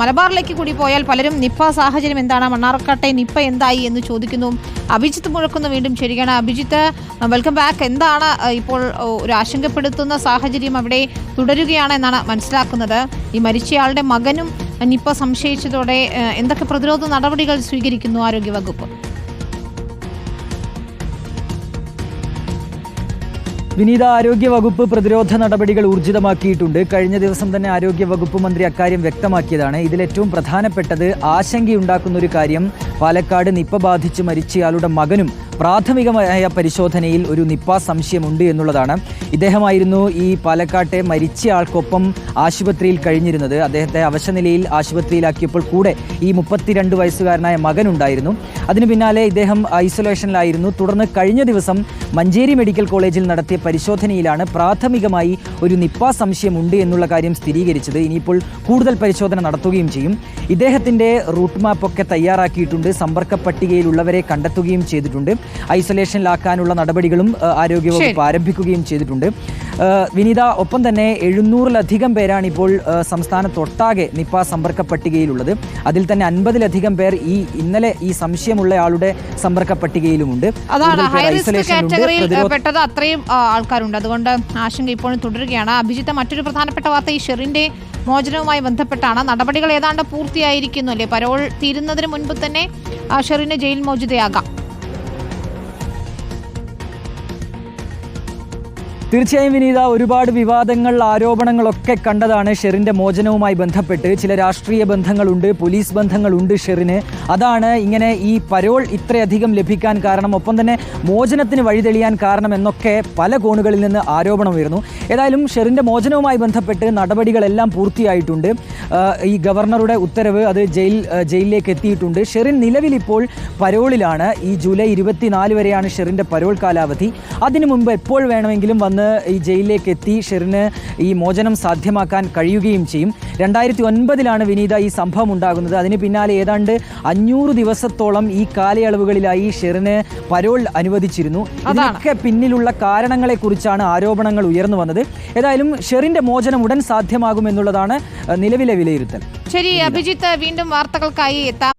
മലബാറിലേക്ക് കൂടി പോയാൽ പലരും നിപ്പ സാഹചര്യം എന്താണ്? മണ്ണാർക്കാട്ടെ നിപ്പ എന്തായി എന്ന് ചോദിക്കുന്നു. അഭിജിത്ത് മുഴക്കുന്നു വീണ്ടും ശരിയാണ് അഭിജിത്ത് വെൽക്കം ബാക്ക് എന്താണ് ഇപ്പോൾ ഒരു ആശങ്കപ്പെടുത്തുന്ന സാഹചര്യം അവിടെ തുടരുകയാണ് എന്നാണ് മനസ്സിലാക്കുന്നത്. ഈ മരിച്ചയാളുടെ മകനും നിപ്പ സംശയിച്ചതോടെ എന്തൊക്കെ പ്രതിരോധ നടപടികൾ സ്വീകരിക്കുന്നു ആരോഗ്യവകുപ്പ്? വിനീത ആരോഗ്യ വകുപ്പ് പ്രതിരോധ നടപടികൾ ഊർജിതമാക്കിയിട്ടുണ്ട്. കഴിഞ്ഞ ദിവസം തന്നെ ആരോഗ്യ വകുപ്പ് മന്ത്രി അക്കാര്യം വ്യക്തമാക്കിയതാണ്. ഇതിലേറ്റവും പ്രധാനപ്പെട്ടത് ആശങ്കയുണ്ടാക്കുന്ന ഒരു കാര്യം പാലക്കാട് നിപ്പ ബാധിച്ച് മരിച്ചയാളുടെ മകനും പ്രാഥമികമായ പരിശോധനയിൽ ഒരു നിപ്പ സംശയമുണ്ട് എന്നുള്ളതാണ്. ഇദ്ദേഹമായിരുന്നു ഈ പാലക്കാട്ടെ മരിച്ചയാൾക്കൊപ്പം ആശുപത്രിയിൽ കഴിഞ്ഞിരുന്നത്. അദ്ദേഹത്തെ അവശനിലയിൽ ആശുപത്രിയിലാക്കിയപ്പോൾ കൂടെ ഈ മുപ്പത്തിരണ്ട് വയസ്സുകാരനായ മകനുണ്ടായിരുന്നു. അതിനു പിന്നാലെ ഇദ്ദേഹം ഐസൊലേഷനിലായിരുന്നു. തുടർന്ന് കഴിഞ്ഞ ദിവസം മഞ്ചേരി മെഡിക്കൽ കോളേജിൽ നടത്തിയ പരിശോധനയിലാണ് പ്രാഥമികമായി ഒരു നിപ്പ സംശയമുണ്ട് എന്നുള്ള കാര്യം സ്ഥിരീകരിച്ചത്. ഇനിയിപ്പോൾ കൂടുതൽ പരിശോധന നടത്തുകയും ചെയ്യും. ഇദ്ദേഹത്തിന്റെ റൂട്ട് മാപ്പൊക്കെ തയ്യാറാക്കിയിട്ടുണ്ട്. സമ്പർക്ക പട്ടികയിലുള്ളവരെ കണ്ടെത്തുകയും ചെയ്തിട്ടുണ്ട്. ഐസൊലേഷനിലാക്കാനുള്ള നടപടികളും ആരോഗ്യവകുപ്പ് ആരംഭിക്കുകയും ചെയ്തിട്ടുണ്ട്. വിനീത ഒപ്പം തന്നെ എഴുന്നൂറിലധികം പേരാണ് ഇപ്പോൾ സംസ്ഥാനത്തൊട്ടാകെ നിപ്പ സമ്പർക്ക പട്ടികയിലുള്ളത് അതിൽ തന്നെ അൻപതിലധികം പേർ ഈ ഇന്നലെ ഈ സംശയമുള്ള ആളുടെ സമ്പർക്ക പട്ടികയിലുമുണ്ട് അതാണ് കൂടുതൽ പേർ ഹൈ റിസ്ക് കാറ്റഗറിയിൽ പെട്ടത് അത്രയും ആൾക്കാരുണ്ട്. അതുകൊണ്ട് ആശങ്ക ഇപ്പോഴും തുടരുകയാണ്. അഭിജിത്ത് മറ്റൊരു പ്രധാനപ്പെട്ട വാർത്ത ഈ ഷെറിന്റെ മോചനവുമായി ബന്ധപ്പെട്ടാണ്. നടപടികൾ ഏതാണ്ട് പൂർത്തിയായിരിക്കുന്നു അല്ലേ? പരോൾ തീരുന്നതിന് മുൻപ് തന്നെ ആ, ഷെറിന് ജയിൽ മോചിതയാകാം. തീർച്ചയായും വിനീത ഒരുപാട് വിവാദങ്ങൾ ആരോപണങ്ങളൊക്കെ കണ്ടതാണ് ഷെറിന്റെ മോചനവുമായി ബന്ധപ്പെട്ട്. ചില രാഷ്ട്രീയ ബന്ധങ്ങളുണ്ട് പോലീസ് ബന്ധങ്ങളുണ്ട് ഷെറിന്. അതാണ് ഇങ്ങനെ ഈ പരോൾ ഇത്രയധികം ലഭിക്കാൻ കാരണം ഒപ്പം തന്നെ മോചനത്തിന് വഴിതെളിയാൻ കാരണം എന്നൊക്കെ പല കോണുകളിൽ നിന്ന് ആരോപണം ഉയർന്നു. ഏതായാലും ഷെറിന്റെ മോചനവുമായി ബന്ധപ്പെട്ട് നടപടികളെല്ലാം പൂർത്തിയായിട്ടുണ്ട്. ഈ ഗവർണറുടെ ഉത്തരവ് അത് ജയിൽ ജയിലിലേക്ക് എത്തിയിട്ടുണ്ട്. ഷെറിൻ നിലവിൽ ഇപ്പോൾ പരോളിലാണ്. ഈ ജൂലൈ ഇരുപത്തിനാല് വരെയാണ് ഷെറിന്റെ പരോൾ കാലാവധി. അതിനു മുമ്പ് എപ്പോൾ വേണമെങ്കിലും വന്ന് ഈ ജയിലിലേക്ക് എത്തി ഷെറിന് ഈ മോചനം സാധ്യമാക്കാൻ കഴിയുകയും ചെയ്യും. രണ്ടായിരത്തി ഒൻപതിലാണ് വിനീത ഈ സംഭവം ഉണ്ടാകുന്നത്. അതിന് പിന്നാലെ ഏതാണ്ട് അഞ്ഞൂറ് ദിവസത്തോളം ഈ കാലയളവുകളിലായി ഷെറിന് പരോൾ അനുവദിച്ചിരുന്നു. ഇതിനൊക്കെ പിന്നിലുള്ള കാരണങ്ങളെക്കുറിച്ചാണ് ആരോപണങ്ങൾ ഉയർന്നു വന്നത്. ഏതായാലും ഷെറിന്റെ മോചനം ഉടൻ സാധ്യമാകുമെന്നുള്ളതാണ് എന്നുള്ളതാണ് നിലവിലെ വിലയിരുത്തൽ. ശരി അഭിജിത്ത് വീണ്ടും വാർത്തകൾക്കായി എത്താം.